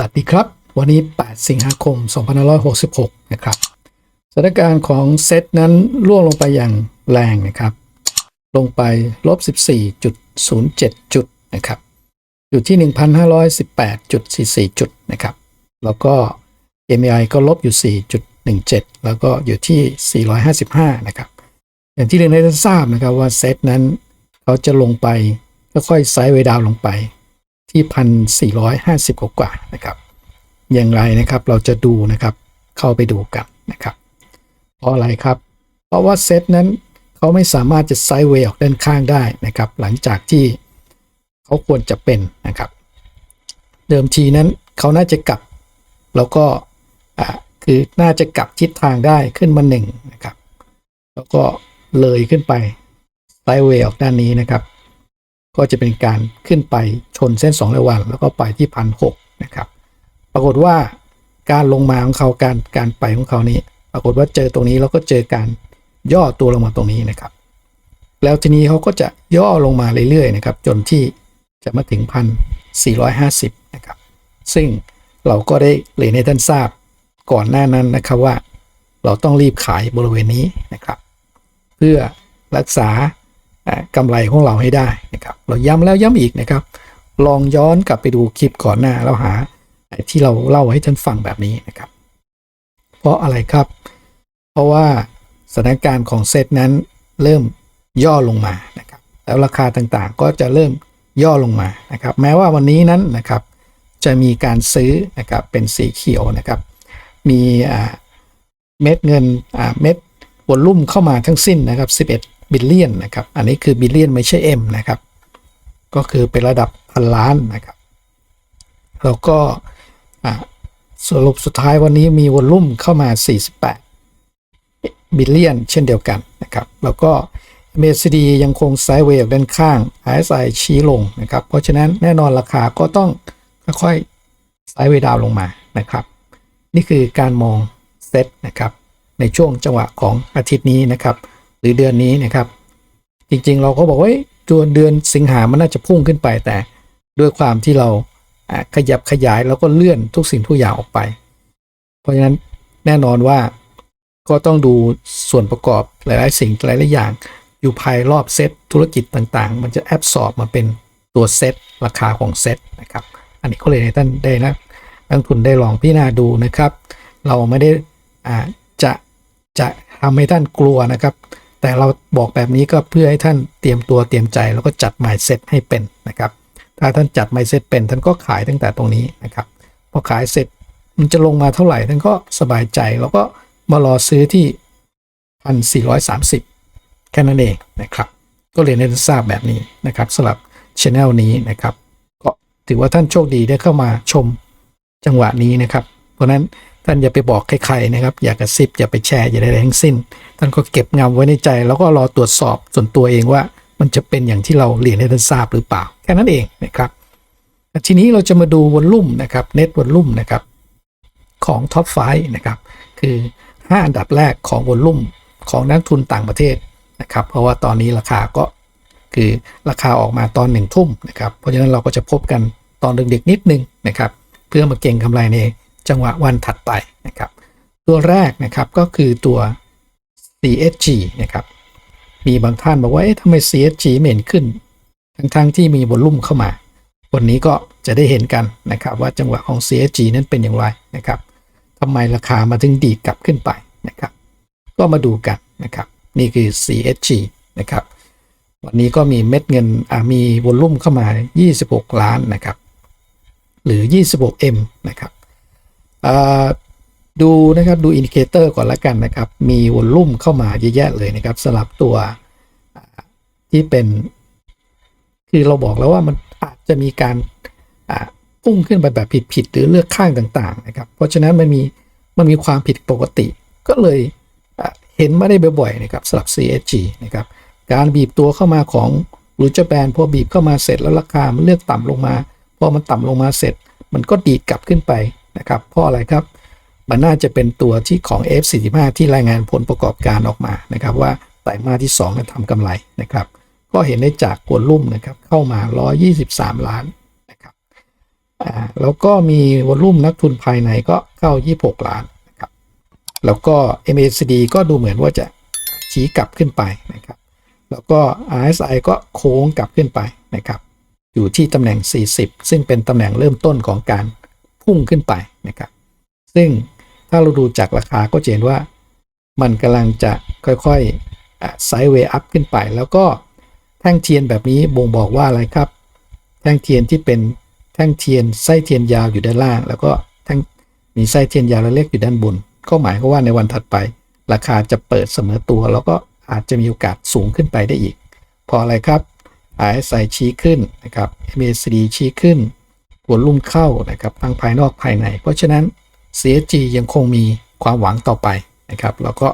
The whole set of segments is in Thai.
วัสดีครับ วันนี้ 8 สิงหาคม 2566 นะครับสถานการณ์ของเซตนั้นร่วงลงไปอย่างแรงนะครับ ลงไปลบ 14.07 จุดนะครับอยู่ที่ 1,518.44 จุดนะครับ แล้วก็ MAI ก็ลบอยู่ 4.17 แล้วก็อยู่ที่ 455 นะครับ อย่างที่เรียนให้ท่านทราบนะครับว่าเซตนั้นเขาจะลงไปค่อยๆไซด์เวดาวลงไป ที่พันสี่ร้อยห้าสิบกว่านะครับ อย่างไรนะครับเราจะดูนะครับเข้าไปดูกันนะครับ เพราะอะไรครับ เพราะว่าเซตนั้นเขาไม่สามารถจะไซด์เวย์ออกด้านข้างได้นะครับ หลังจากที่เขาควรจะเป็นนะครับ เดิมทีนั้นเขาน่าจะกลับ แล้วก็อ่าคือน่าจะกลับทิศทางได้ขึ้นมาหนึ่งนะครับ แล้วก็เลยขึ้นไปไซด์เวย์ออกด้านนี้นะครับ ก็จะเป็นการขึ้นไปชนเส้น2รายวัน แล้วก็ไปที่พันหนะครับ ปรากฏว่าการลงมาของเขาการการไปของเขานี้ ปรากฏว่าเจอตรงนี้แล้วก็เจอการย่อตัวลงมาตรงนี้นะครับ แล้วทีนี้เขาก็จะย่อลงมาเรื่อยๆนะครับจนที่จะมาถึงพันสี่ร้อยห้าสิบนะครับ ซึ่งเราก็ได้เรียนให้ท่านทราบก่อนหน้านั้นนะครับว่า เราต้องรีบขายบริเวณนี้นะครับ เพื่อรักษาอ่า กำไรของเราให้ได้นะครับเราย้ำแล้วย้ำอีกนะครับ ลองย้อนกลับไปดูคลิปก่อนหน้าแล้วหาที่เราเล่าให้ท่านฟังแบบนี้นะครับ เพราะอะไรครับ เพราะว่าสถานการณ์ของเซตนั้นเริ่มย่อลงมานะครับ แล้วราคาต่างๆก็จะเริ่มย่อลงมานะครับ แม้ว่าวันนี้นั้นนะครับ จะมีการซื้อนะครับเป็นสีเขียวนะครับ มีอ่าเม็ดเงินอ่าเม็ด วอลลุ่มเข้ามาทั้งสิ้นนะครับ11บิลเลียนนะครับ อันนี้คือบิลเลียนไม่ใช่ M นะครับ ก็คือเป็นระดับพันล้านนะครับแล้วก็สรุปสุดท้ายวันนี้มีวอลลุ่มเข้ามา 48บิลเลียนเช่นเดียวกันนะครับ แล้วก็ MACD ยังคงไซด์เวย์ด้านข้าง RSI ชี้ลงนะครับ เพราะฉะนั้นแน่นอนราคาก็ต้องค่อยๆไซด์เวย์ดาวลงมานะครับ นี่คือการมองเซตนะครับ ในช่วงจังหวะของอาทิตย์นี้นะครับ หรือเดือนนี้นะครับ จริงๆ เราก็บอกว่าตัวเดือนสิงหามันน่าจะพุ่งขึ้นไปแต่ด้วยความที่เราขยับขยายแล้วก็เลื่อนทุกสิ่งทุกอย่างออกไป เพราะฉะนั้นแน่นอนว่าก็ต้องดูส่วนประกอบหลาย ๆ สิ่งหลายๆอย่าง อยู่ภายรอบเซตธุรกิจต่างๆ มันจะแอบสอบมาเป็นตัวเซตราคาของเซตนะครับ อันนี้ก็เลยให้ท่านได้นะนักลงทุนได้ลองพิจารณาดูนะครับ เราไม่ได้อ่า จะจะทำให้ท่านกลัวนะครับ แต่เราบอกแบบนี้ก็เพื่อให้ท่านเตรียมตัวเตรียมใจแล้วก็จัด mindset ให้เป็นนะครับ ถ้าท่านจัด mindset เป็น ท่านก็ขายตั้งแต่ตรงนี้นะครับพอขายเสร็จมันจะลงมาเท่าไหร่ท่านก็สบายใจแล้วก็มารอซื้อที่พันสี่ร้อยสามสิบแค่นั้นเองนะครับ ก็เรียนให้ทราบแบบนี้นะครับสำหรับช anel นี้นะครับก็ถือว่าท่านโชคดีได้เข้ามาชมจังหวะนี้นะครับ เพราะนั้น ท่านอย่าไปบอกใครๆนะครับ อย่ากระซิบอย่าไปแชร์อย่าได้ทั้งสิ้น ท่านก็เก็บงำไว้ในใจ แล้วก็รอตรวจสอบส่วนตัวเองว่า มันจะเป็นอย่างที่เราเรียนให้ท่านทราบหรือเปล่า แค่นั้นเองนะครับ ทีนี้เราจะมาดูวอลลุ่มนะครับเน็ตวอลลุ่มนะครับของท็อปไฟนะครับคือ 5 อันดับแรกของวอลลุ่มของนักทุนต่างประเทศนะครับ เพราะว่าตอนนี้ราคาก็คือราคาออกมาตอนหนึ่งทุ่มนะครับ เพราะฉะนั้นเราก็จะพบกันตอนดึกๆนิดนึงนะครับ เพื่อมาเก็งกำไรใน จังหวะวันถัดไปนะครับ ตัวแรกนะครับก็คือตัว CSG นะครับ มีบางท่านบอกว่า เอ๊ะทำไม CSG ไม่เห็นขึ้น ทั้งๆที่มีวอลลุ่มเข้ามา วันนี้ก็จะได้เห็นกันนะครับ ว่าจังหวะของ CSG นั้นเป็นอย่างไรนะครับทำไมราคามาถึงดีกลับขึ้นไปนะครับ ก็มาดูกันนะครับ นี่คือ CSG นะครับ วันนี้ก็มีเม็ดเงินมีวอลลุ่มเข้ามา 26 ล้านนะครับ หรือ 26M นะครับ ดูนะครับดูอินดิเคเตอร์ก่อนละกันนะครับ มีวอลลุ่มเข้ามาเยอะแยะเลยนะครับสลับตัวที่เป็น คือเราบอกแล้วว่ามันอาจจะมีการพุ่งขึ้นไปแบบผิดๆหรือเลือกข้างต่างๆนะครับ เพราะฉะนั้นมันมีมันมีความผิดปกติ ก็เลยเห็นไม่ได้บ่อยๆนะครับสลับ CSG นะครับการบีบตัวเข้ามาของรูจแบนพอบีบเข้ามาเสร็จแล้วราคามันเลือกต่ำลงมา พอมันต่ำลงมาเสร็จ มันก็ดีดกลับขึ้นไป นะครับ เพราะอะไรครับ มันน่าจะเป็นตัวที่ของ F45 ที่รายงานผลประกอบการออกมานะครับ ว่าไตรมาสที่2นั้นทำกำไรนะครับ ก็เห็นได้จากกวอลลุ่มนะครับเข้ามา 123 ล้านนะครับอ่าแล้วก็มีวอลุ่มนักทุนภายในก็เข้า 26 ล้านนะครับ แล้วก็ MACD ก็ดูเหมือนว่าจะชี้กลับขึ้นไปนะครับแล้วก็ RSI ก็โค้งกลับขึ้นไปนะครับ อยู่ที่ตำแหน่ง 40 ซึ่งเป็นตำแหน่งเริ่มต้นของการ พุ่งขึ้นไปนะครับ ซึ่งถ้าเราดูจากราคาก็จะเห็นว่ามันกำลังจะค่อยๆไซด์เวย์อัพขึ้นไป แล้วก็แท่งเทียนแบบนี้บ่งบอกว่าอะไรครับ แท่งเทียนที่เป็นแท่งเทียนไส้เทียนยาวอยู่ด้านล่าง แล้วก็แท่งมีไส้เทียนยาวและเล็กอยู่ด้านบน ก็หมายความว่าในวันถัดไป ราคาจะเปิดเสมอตัว แล้วก็อาจจะมีโอกาสสูงขึ้นไปได้อีก พออะไรครับ RSI ชี้ขึ้นนะครับ MACD ชี้ขึ้น วอลุ่มเข้านะครับทั้งภายนอกภายใน เพราะฉะนั้น CSG ยังคงมีความหวังต่อไปนะครับ แล้วก็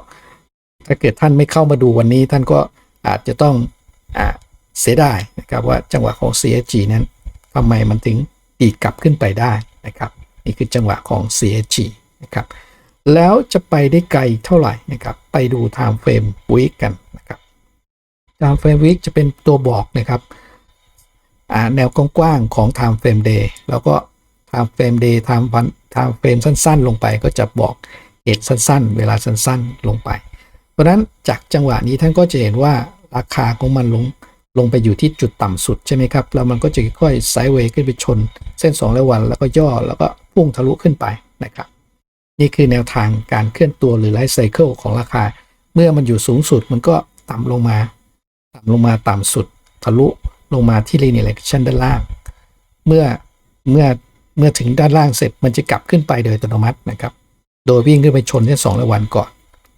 ถ้าเกิดท่านไม่เข้ามาดูวันนี้ท่านก็อาจจะต้องอเสียดายนะครับว่าจังหวะของ CSG นั้นทำไมมันถึงดีดกลับขึ้นไปได้นะครับ นี่คือจังหวะของ CSG นะครับแล้วจะไปได้ไกลเท่าไหร่นะครับ ไปดู time frame week กันนะครับ time frame week จะเป็นตัวบอกนะครับ แนวกว้างๆของ time frame day แล้วก็ time frame day time วัน time frame สั้นๆ ลงไปก็จะบอกเหตุสั้นๆ เวลาสั้นๆ ลงไป เพราะนั้นจากจังหวะนี้ท่านก็จะเห็นว่าราคาของมันลงลงไปอยู่ที่จุดต่ำสุดใช่ไหมครับ แล้วมันก็จะค่อยๆไซด์เวย์ขึ้นไปชน เส้น 2 และวัน แล้วก็ย่อแล้วก็พุ่งทะลุขึ้นไปนะครับ นี่คือแนวทางการเคลื่อนตัวหรือไลฟ์ไซเคิลของราคา เมื่อมันอยู่สูงสุดมันก็ต่ำลงมา ต่ำลงมาต่ำสุด ทะลุ ลงมาที่ linear regression ด้านล่าง เมื่อเมื่อเมื่อถึงด้านล่างเสร็จมันจะกลับขึ้นไปโดยอัตโนมัตินะครับ โดยวิ่งขึ้นไปชนเส้นสองและวันก่อน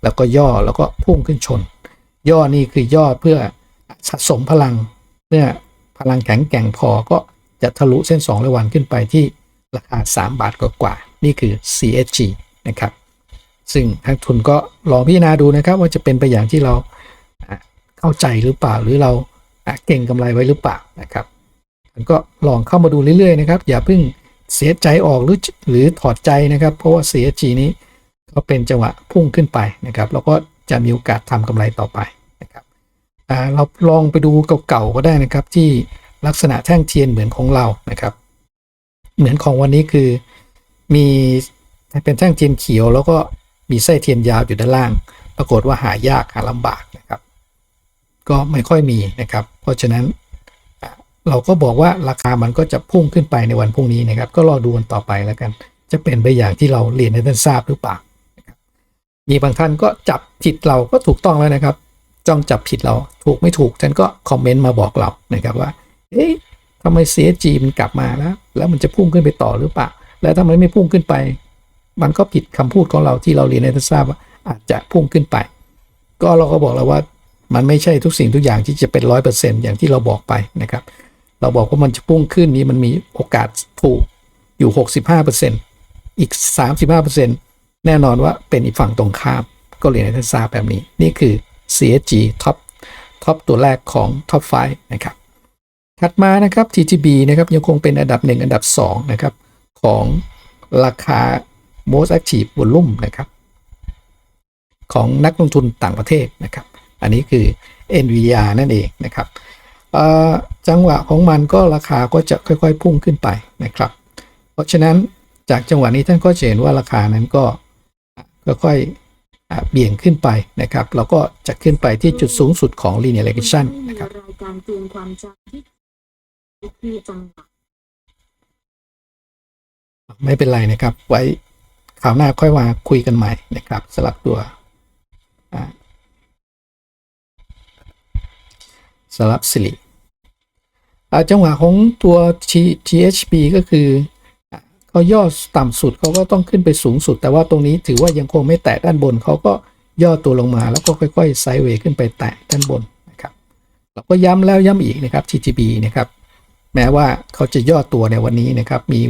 แล้วก็ย่อแล้วก็พุ่งขึ้นชน ย่อนี่คือย่อเพื่อสะสมพลัง เมื่อพลังแข็งแกร่งพอก็จะทะลุเส้น2และวันขึ้นไปที่ราคา 3 บาทกว่าๆนี่คือ CSG นะครับ ซึ่งทางทุนก็ลองพิจารณาดูนะครับ ว่าจะเป็นไปอย่างที่เราเข้าใจหรือเปล่าหรือเรา เก่งกำไรไว้หรือเปล่านะครับก็ลองเข้ามาดูเรื่อยๆนะครับ อย่าเพิ่งเสียใจออกหรือหรือถอดใจนะครับ เพราะว่า CSG นี้ก็เป็นจังหวะพุ่งขึ้นไปนะครับ แล้วก็จะมีโอกาสทำกำไรต่อไปนะครับเราลองไปดูเก่าๆก็ได้นะครับ ที่ลักษณะแท่งเทียนเหมือนของเรานะครับ เหมือนของวันนี้คือมีเป็นแท่งเทียนเขียว แล้วก็มีไส้เทียนยาวอยู่ด้านล่าง ปรากฏว่าหายากหาลำบากนะครับ ก็ไม่ค่อยมีนะครับ เพราะฉะนั้นเราก็บอกว่าราคามันก็จะพุ่งขึ้นไปในวันพรุ่งนี้นะครับ ก็รอดูกันต่อไปแล้วกัน จะเป็นไปอย่างที่เราเรียนให้ท่านทราบหรือเปล่านะมีบางท่านก็จับผิดเราก็ถูกต้องแล้วนะครับ จ้องจับผิดเราถูกไม่ถูกท่านก็คอมเมนต์มาบอกเรานะครับว่าเอ๊ะทำไม CSG มันกลับมาแล้ว แล้วมันจะพุ่งขึ้นไปต่อหรือเปล่าแล้วถ้ามันไม่พุ่งขึ้นไป มันก็ผิดคำพูดของเราที่เราเรียนในท่านทราบว่าอาจจะพุ่งขึ้นไป ก็เราก็บอกแล้วว่า มันไม่ใช่ทุกสิ่งทุกอย่างที่จะเป็นร้อยเปอร์เซ็นต์อย่างที่เราบอกไปนะครับ เราบอกว่ามันจะพุ่งขึ้นนี้มันมีโอกาสถูกอยู่65%อีก35%แน่นอนว่าเป็นอีกฝั่งตรงข้าม ก็เรียนให้ท่านทราบแบบนี้ นี่คือ CSG ท็อปท็อปตัวแรกของท็อป5นะครับ ถัดมานะครับ TTB นะครับยังคงเป็นอันดับ 1 อันดับ 2 นะครับ ของราคา most active volume นะครับ ของนักลงทุนต่างประเทศนะครับ อันนี้คือ NVDR นั่นเองนะครับจังหวะของมันก็ราคาก็จะค่อย ๆ พุ่งขึ้นไปนะครับ เพราะฉะนั้นจากจังหวะนี้ท่านก็จะเห็นว่าราคานั้นก็ค่อยๆเบี่ยงขึ้นไปนะครับแล้วก็จะขึ้นไปที่จุดสูงสุดของ linear regression นะครับรายการเตือนความจำที่คือจังหวะไม่เป็นไรนะครับ ไว้คราวหน้าค่อยมาคุยกันใหม่นะครับสลับตัวอ่า สลับสิริอ่จังหวะของตัว thb ก็คือเขาย่อต่ำสุดเขาก็ต้องขึ้นไปสูงสุด แต่ว่าตรงนี้ถือว่ายังคงไม่แตะด้านบนเขาก็ย่อตัวลงมาแล้วก็ค่อยๆไซด์เวย์ขึ้นไปแตะด้านบนนะครับเราก็ย้ำแล้วย้ำอีกนะครับ TTB นะครับแม้ว่าเขาจะย่อตัวในวันนี้นะครับมี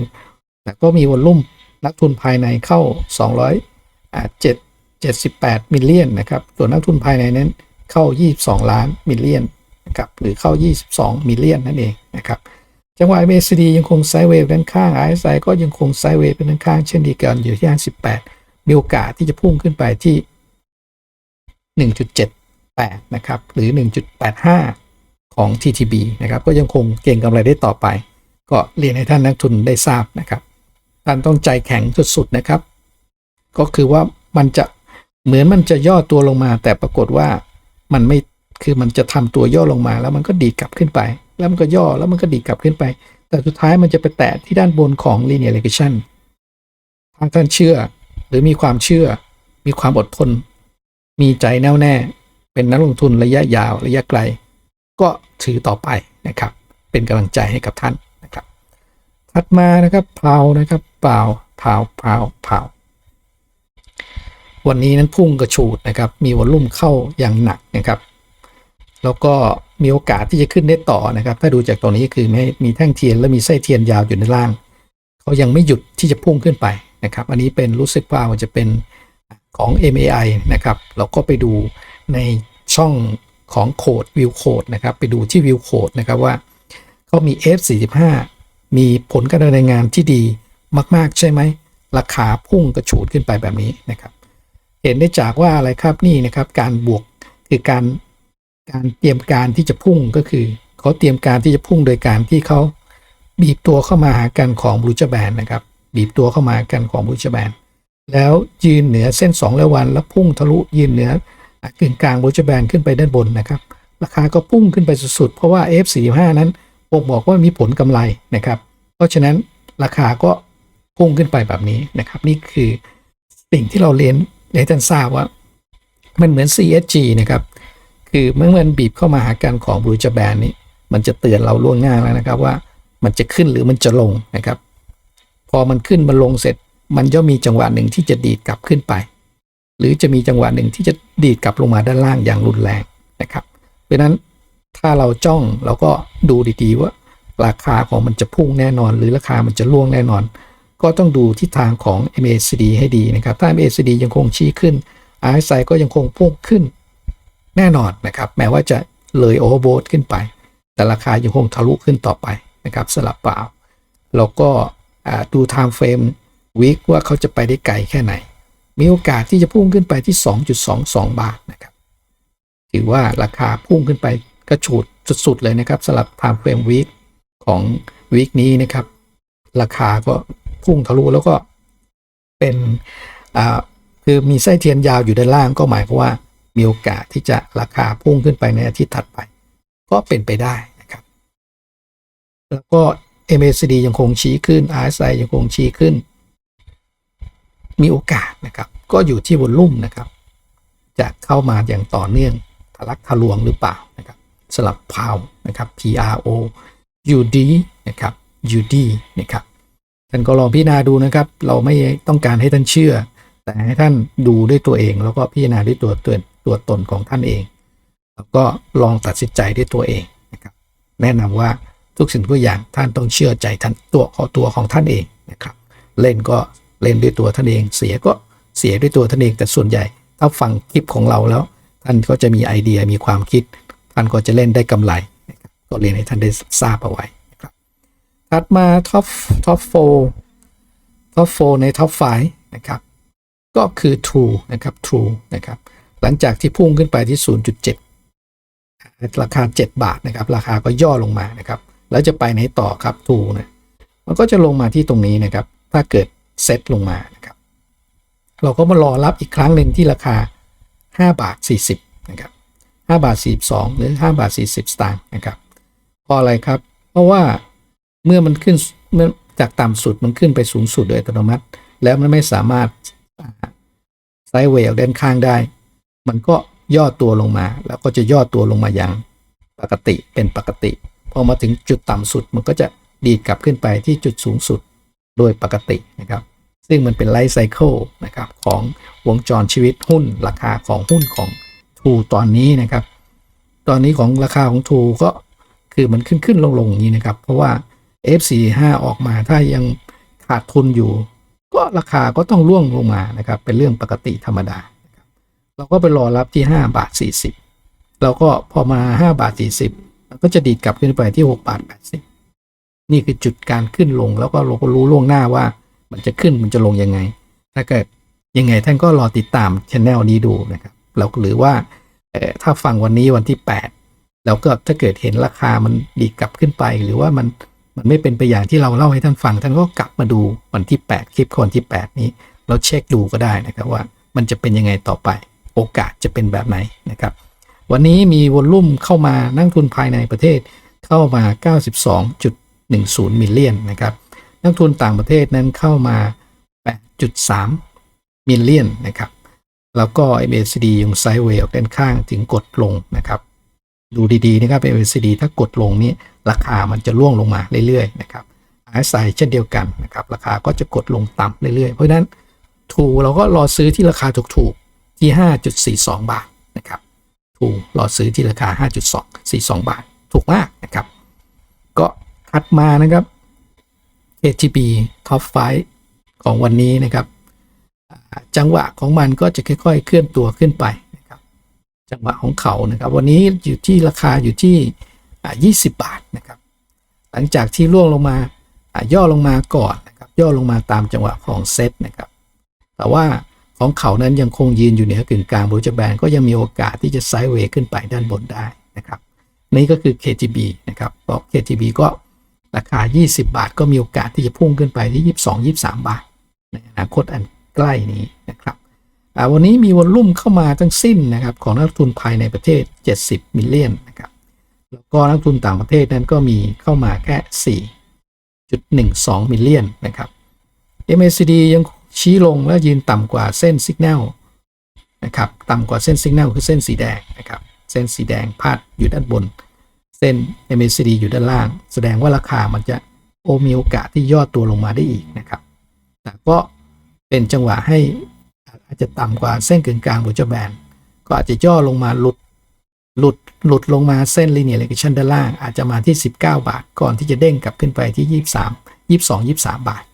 แต่ก็มีวอลลุ่มนักทุนภายในเข้า 200 7 78มิลเลียนนะครับส่วนนักทุนภายในนั้นเข้า 22 ล้านมิลเลียน นะครับหรือเข้า 22 มิลเลียนนั่นเองนะครับจังหวะ MACD ยังคงไซด์เวย์ด้านข้าง RSI ก็ยังคงไซด์เวย์เป็นด้านข้างเช่นเดียวกันอยู่ที่ 58 มีโอกาสที่จะพุ่งขึ้นไปที่ 1.78 นะครับ หรือ 1.85 ของ TTB นะครับ ก็ยังคงเก่งกำไรได้ต่อไป ก็เรียนให้ท่านนักทุนได้ทราบนะครับ ท่านต้องใจแข็งสุดๆนะครับ ก็คือว่ามันจะเหมือนมันจะย่อตัวลงมา แต่ปรากฏว่ามันไม่ คือมันจะทำตัวย่อลงมาแล้วมันก็ดีดกลับขึ้นไป แล้วมันก็ย่อแล้วมันก็ดีดกลับขึ้นไป แต่สุดท้ายมันจะไปแตะที่ด้านบนของ linear regression ถ้าท่านเชื่อหรือมีความเชื่อ มีความอดทน มีใจแน่วแน่ เป็นนักลงทุนระยะยาวระยะไกล ก็ถือต่อไปนะครับ เป็นกำลังใจให้กับท่านนะครับ ถัดมานะครับเพานะครับเปล่าเพาวพาวพาววันนี้นั้นพุ่งกระฉูดนะครับ มีวอลลุ่มเข้าอย่างหนักนะครับ แล้วก็มีโอกาสที่จะขึ้นได้ต่อนะครับ ถ้าดูจากตรงนี้คือไม่มีแท่งเทียนและมีไส้เทียนยาวอยู่ในล่างเขายังไม่หยุดที่จะพุ่งขึ้นไปนะครับ อันนี้เป็นรู้สึกว่ามันจะเป็นของ MAI นะครับเราก็ไปดูในช่องของโคดวิวโคดนะครับไปดูที่วิวโคดนะครับว่าเขามี F45 มีผลการดำเนินงานที่ดีมาก ๆ ใช่ไหม ราคาพุ่งกระฉูดขึ้นไปแบบนี้นะครับ เห็นได้จากว่าอะไรครับนี่นะครับ การบวกคือการ การเตรียมการที่จะพุ่งก็คือเขาเตรียมการที่จะพุ่งโดยการที่เขาบีบตัวเข้ามาหากันของบลูจแบนนะครับ บีบตัวเข้ามากันของบลูจแบนแล้วยืนเหนือเส้น2และวันแล้วพุ่งทะลุยืนเหนือกึ่งกลางบลูจแบนขึ้นไปด้านบนนะครับ ราคาก็พุ่งขึ้นไปสุดๆเพราะว่า F45 นั้นบ่งบอกว่ามีผลกำไรนะครับ เพราะฉะนั้นราคาก็พุ่งขึ้นไปแบบนี้นะครับ นี่คือสิ่งที่เราเรียนให้ท่านทราบว่า มันเหมือน CSG นะครับ คือเมื่อมันบีบเข้ามาหากันของบลูจแบนนี่มันจะเตือนเราล่วงหน้าแล้วนะครับว่ามันจะขึ้นหรือมันจะลงนะครับ พอมันขึ้นมันลงเสร็จ มันย่อมมีจังหวะหนึ่งที่จะดีดกลับขึ้นไป หรือจะมีจังหวะหนึ่งที่จะดีดกลับลงมาด้านล่างอย่างรุนแรงนะครับเพราะนั้นถ้าเราจ้องเราก็ดูดีๆว่า ราคาของมันจะพุ่งแน่นอน หรือราคามันจะล่วงแน่นอน ก็ต้องดูทิศทางของ MACD ให้ดีนะครับ ถ้า MACD ยังคงชี้ขึ้น RSI ก็ยังคงพุ่งขึ้น แน่นอนนะครับ แม้ว่าจะเลยโอเวอร์โบขึ้นไป แต่ราคายังคงทะลุขึ้นต่อไปนะครับสลับเปล่า แล้วก็ดู time frame week ว่าเขาจะไปได้ไกลแค่ไหน มีโอกาสที่จะพุ่งขึ้นไปที่ 2.22 บาทนะครับ ถือว่าราคาพุ่งขึ้นไปกระฉูดสุดๆเลยนะครับสำหรับ time frame week ของวีคนี้นะครับ ราคาก็พุ่งทะลุแล้วก็เป็นคือมีไส้เทียนยาวอยู่ด้านล่างก็หมายความว่า มีโอกาสที่จะราคาพุ่งขึ้นไปในอาทิตย์ถัดไป ก็เป็นไปได้นะครับ แล้วก็ MACD ยังคงชี้ขึ้น RSI ยังคงชี้ขึ้น มีโอกาสนะครับ ก็อยู่ที่วอลลุ่มนะครับ จะเข้ามาอย่างต่อเนื่องทะลักทะลวงหรือเปล่านะครับสลับพาวนะครับ PRO UD นะครับ UD นะครับท่านก็ลองพิจารณาดูนะครับ เราไม่ต้องการให้ท่านเชื่อ แต่ให้ท่านดูด้วยตัวเองแล้วก็พิจารณาด้วยตัวตัว ตัวตนของท่านเอง แล้วก็ลองตัดสินใจด้วยตัวเองนะครับแนะนำว่าทุกสิ่งทุกอย่างท่านต้องเชื่อใจท่านตัวของตัวของท่านเองนะครับเล่นก็เล่นด้วยตัวท่านเอง เสียก็เสียด้วยตัวท่านเองแต่ส่วนใหญ่ ถ้าฟังคลิปของเราแล้ว ท่านก็จะมีไอเดียมีความคิด ท่านก็จะเล่นได้กำไรนะครับก็เรียนให้ท่านได้ทราบเอาไว้นะครับถัดมาท็อปท็อปโฟท็อปโฟในท็อปไฟนะครับก็คือ True นะครับ True นะครับ หลังจากที่พุ่งขึ้นไปที่ 0.7 ราคา 7 บาทนะครับ ราคาก็ย่อลงมานะครับ แล้วจะไปไหนต่อครับ True นะมันก็จะลงมาที่ตรงนี้นะครับ ถ้าเกิดเซตลงมานะครับ เราก็มารอรับอีกครั้งหนึ่งที่ราคา 5 บาท 40 นะครับ 5 บาท 42 หรือ 5 บาท 40 สตางค์นะครับเพราะอะไรครับ เพราะว่าเมื่อมันขึ้นเมื่อจากต่ำสุดมันขึ้นไปสูงสุดโดยอัตโนมัติ แล้วมันไม่สามารถไซด์เวย์ออกด้านข้างได้ มันก็ย่อตัวลงมา แล้วก็จะย่อตัวลงมาอย่างปกติเป็นปกติ พอมาถึงจุดต่ำสุด มันก็จะดีดกลับขึ้นไปที่จุดสูงสุดโดยปกตินะครับ ซึ่งมันเป็นไลฟ์ไซเคิลนะครับของวงจรชีวิตหุ้นราคาของหุ้นของทูตอนนี้นะครับ ตอนนี้ของราคาของทูก็คือมันขึ้นขึ้นลงลงอย่างนี้นะครับ เพราะว่า F45 ออกมาถ้ายังขาดทุนอยู่ ก็ราคาก็ต้องร่วงลงมานะครับ เป็นเรื่องปกติธรรมดา เราก็ไปรอรับที่ 5 บาท 40 แล้วก็พอมา 5 บาท 40มันก็จะดีดกลับขึ้นไปที่ 6 บาท 80 นี่คือจุดการขึ้นลงแล้วก็เราก็รู้ล่วงหน้าว่า มันจะขึ้นมันจะลงยังไง ถ้าเกิดยังไงท่านก็รอติดตามช anel นี้ดูนะครับแล้วหรือว่าถ้าฟังวันนี้วันที่ 8 แล้วก็ถ้าเกิดเห็นราคามันดีดกลับขึ้นไป หรือว่ามันมันไม่เป็นไปอย่างที่เราเล่าให้ท่านฟังท่านก็กลับมาดูวันที่ 8 คลิปคนที่ 8 นี้ เราเช็คดูก็ได้นะครับว่ามันจะเป็นยังไงต่อไป โอกาสจะเป็นแบบไหนนะครับ วันนี้มีวอลลุ่มเข้ามานักทุนภายในประเทศเข้ามา 92.10 มิลเลียนนะครับ นักทุนต่างประเทศนั้นเข้ามา 8.3 มิลเลียนนะครับ แล้วก็ MACD ยังไซด์เวย์ออกด้านข้างถึงกดลงนะครับ ดูดีๆนะครับ MACD ถ้ากดลงนี้ราคามันจะล่วงลงมาเรื่อยๆนะครับ RSI เช่นเดียวกันนะครับ ราคาก็จะกดลงต่ำเรื่อยๆ เพราะนั้นถูเราก็รอซื้อที่ราคาถูก ที่ 5.42 บาทนะครับถูกรอดซื้อที่ราคา 5.242 บาท ถูกมากนะครับ ก็ถัดมานะครับ KTB Top 5 ของวันนี้นะครับ จังหวะของมันก็จะค่อยๆ เคลื่อนตัวขึ้นไปนะครับ จังหวะของเขานะครับ วันนี้อยู่ที่ราคาอยู่ที่ 20 บาทนะครับ หลังจากที่ร่วงลงมาอ่าย่อลงมาก่อนนะครับ ย่อลงมาตามจังหวะของเซตนะครับ แต่ว่า ของเขานั้นยังคงยืนอยู่เหนือกึ่งกลางบรูจแบนก็ยังมีโอกาสที่จะไซด์เวย์ขึ้นไปด้านบนได้นะครับนี่ก็คือ KTB นะครับเพราะ KTB ก็ราคา 20 บาท ก็มีโอกาสที่จะพุ่งขึ้นไปที่ 22 23 บาท ในอนาคตอันใกล้นี้นะครับวันนี้มีวอลลุ่มเข้ามาทั้งสิ้นนะครับของนักทุนภายในประเทศ 70 มิลเลียนนะครับแล้วก็นักทุนต่างประเทศนั้นก็มีเข้ามาแค่ 4.12 มิลเลียนนะครับ MACD ยัง ชี้ลงและยืนต่ำกว่าเส้นสัญญาณนะครับต่ำกว่าเส้นสัญญาณคือเส้นสีแดงนะครับเส้นสีแดงพาดอยู่ด้านบน เส้น MACD อยู่ด้านล่าง แสดงว่าราคามันจะโอมีโอกาสที่ย่อตัวลงมาได้อีกนะครับแต่ก็เป็นจังหวะให้อาจจะต่ำกว่าเส้นกึ่งกลางบนเจ้าแบนก็อาจจะย่อลงมาหลุดหลุดหลุดลงมาเส้น linear regression ด้านล่าง อาจจะมาที่ 19 บาท ก่อนที่จะเด้งกลับขึ้นไปที่ 23 22 23 บาทนะครับ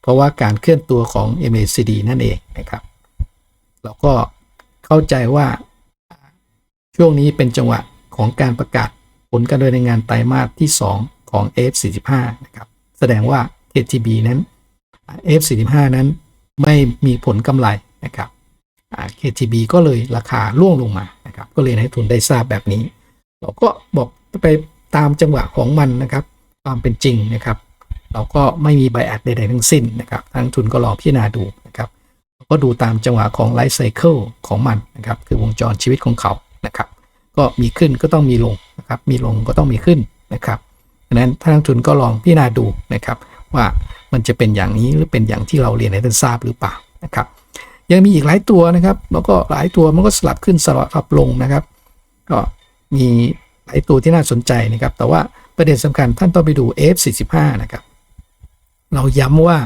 เพราะว่าการเคลื่อนตัวของ MACD นั่นเองนะครับเราก็เข้าใจว่าช่วงนี้เป็นจังหวะของการประกาศผลการดำเนินงานไตรมาสที่ 2 ของ F45 นะครับแสดงว่า KTB นั้น F45 นั้นไม่มีผลกำไรนะครับอ่า KTB ก็เลยราคาร่วงลงมานะครับก็เลยให้ทุนได้ทราบแบบนี้ เราก็บอกไปตามจังหวะของมันนะครับ ความเป็นจริงนะครับ เราก็ไม่มีไบแอดใดๆทั้งสิ้นนะครับทางทุนก็ลองพิจารณาดูนะครับ ก็ดูตามจังหวะของไลฟ์ไซเคิลของมันนะครับ คือวงจรชีวิตของเขานะครับ ก็มีขึ้นก็ต้องมีลงนะครับ มีลงก็ต้องมีขึ้นนะครับดังนั้นทานนักทุนก็ลองพิจารณาดูนะครับ ว่ามันจะเป็นอย่างนี้หรือเป็นอย่างที่เราเรียนให้ท่านทราบหรือเปล่านะครับ ยังมีอีกหลายตัวนะครับ แล้วก็หลายตัวมันก็สลับขึ้นสลับลงนะครับ ก็มีหลายตัวที่น่าสนใจนะครับ แต่ว่าประเด็นสำคัญท่านต้องไปดู F45 นะครับ เราย้ำว่า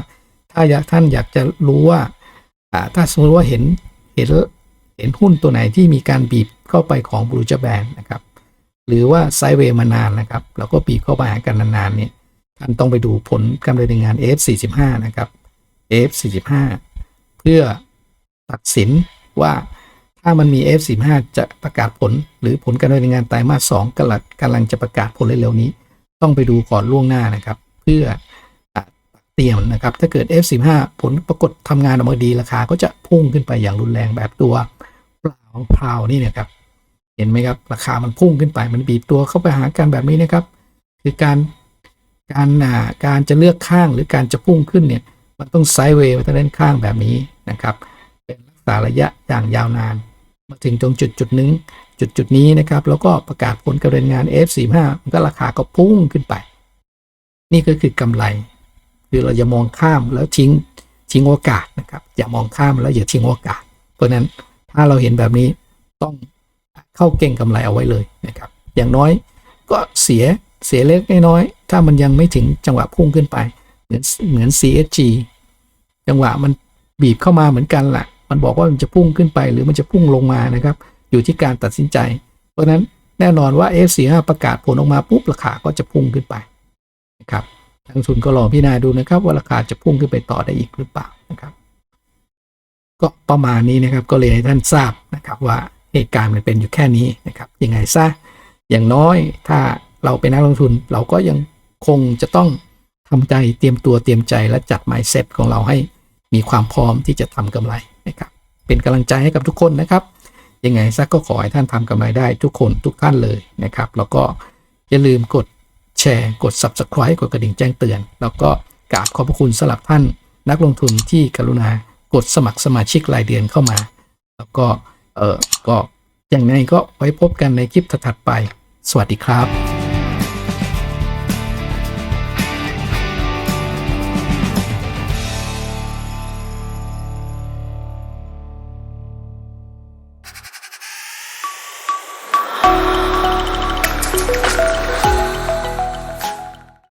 ถ้าอยากท่านอยากจะรู้ว่าถ้าสมมติว่าเห็นเห็นเห็นหุ้นตัวไหนที่มีการบีบเข้าไปของบรูจแบนนะครับ หรือว่าไซเวย์มานานนะครับ แล้วก็บีบเข้ามาหากันนานๆเนี่ยท่านต้องไปดูผลการดำเนินงาน F45 นะครับ F45 เพื่อตัดสินว่าถ้ามันมี F45 จะประกาศผล หรือผลการดำเนินงานไตรมาส2กำลังกำลังจะประกาศผลเร็วๆนี้ ต้องไปดูก่อนล่วงหน้านะครับ เพื่อ เตรียมนะครับ ถ้าเกิด F15 ผลปรากฏทำงานออกมาดีราคาก็จะพุ่งขึ้นไปอย่างรุนแรงแบบตัวเปล่าพราวนี่นะครับ เห็นไหมครับ ราคามันพุ่งขึ้นไปมันบีบตัวเข้าไปหากันแบบนี้นะครับ คือการการอ่าการจะเลือกข้างหรือการจะพุ่งขึ้นเนี่ย มันต้องไซด์เวย์ไปทางด้านข้างแบบนี้นะครับ เป็นรักษาระยะอย่างยาวนาน มาถึงตรงจุดจุดหนึ่งจุดจุดนี้นะครับ แล้วก็ประกาศผลการดำเนินงาน F45 มันก็ราคาก็พุ่งขึ้นไป นี่ก็คือกำไร คือเราอย่ามองข้ามแล้วทิ้งทิ้งโอกาสนะครับ อย่ามองข้ามแล้วอย่าทิ้งโอกาส เพราะนั้นถ้าเราเห็นแบบนี้ต้องเข้าเก่งกำไรเอาไว้เลยนะครับ อย่างน้อยก็เสียเสียเล็กน้อย ถ้ามันยังไม่ถึงจังหวะพุ่งขึ้นไป เหมือนเหมือน CSG จังหวะมันบีบเข้ามาเหมือนกันแหละมันบอกว่ามันจะพุ่งขึ้นไปหรือมันจะพุ่งลงมานะครับ อยู่ที่การตัดสินใจ เพราะฉะนั้นแน่นอนว่า F45 ประกาศผลออกมาปุ๊บราคาก็จะพุ่งขึ้นไปนะครับ ทางทุนก็ลองพิจารณาดูนะครับ ว่าราคาจะพุ่งขึ้นไปต่อได้อีกหรือเปล่านะครับ ก็ประมาณนี้นะครับก็เลยให้ท่านทราบนะครับว่าเหตุการณ์มันเป็นอยู่แค่นี้นะครับยังไงซะอย่างน้อยถ้าเราเป็นนักลงทุนเราก็ยังคงจะต้องทำใจเตรียมตัวเตรียมใจและจัด mindset ของเราให้มีความพร้อมที่จะทำกำไรนะครับ เป็นกำลังใจให้กับทุกคนนะครับ ยังไงซะก็ขอให้ท่านทำกำไรได้ทุกคนทุกท่านเลยนะครับ แล้วก็อย่าลืมกด ชร์ กด Subscribe กดกระดิ่งแจ้งเตือน แล้วก็กราบขอบพระคุณสำหรับท่านนักลงทุนที่กรุณากดสมัครสมาชิกรายเดือนเข้ามา แล้วก็เออก็อย่างไรก็ไว้พบกันในคลิปถัดไป สวัสดีครับ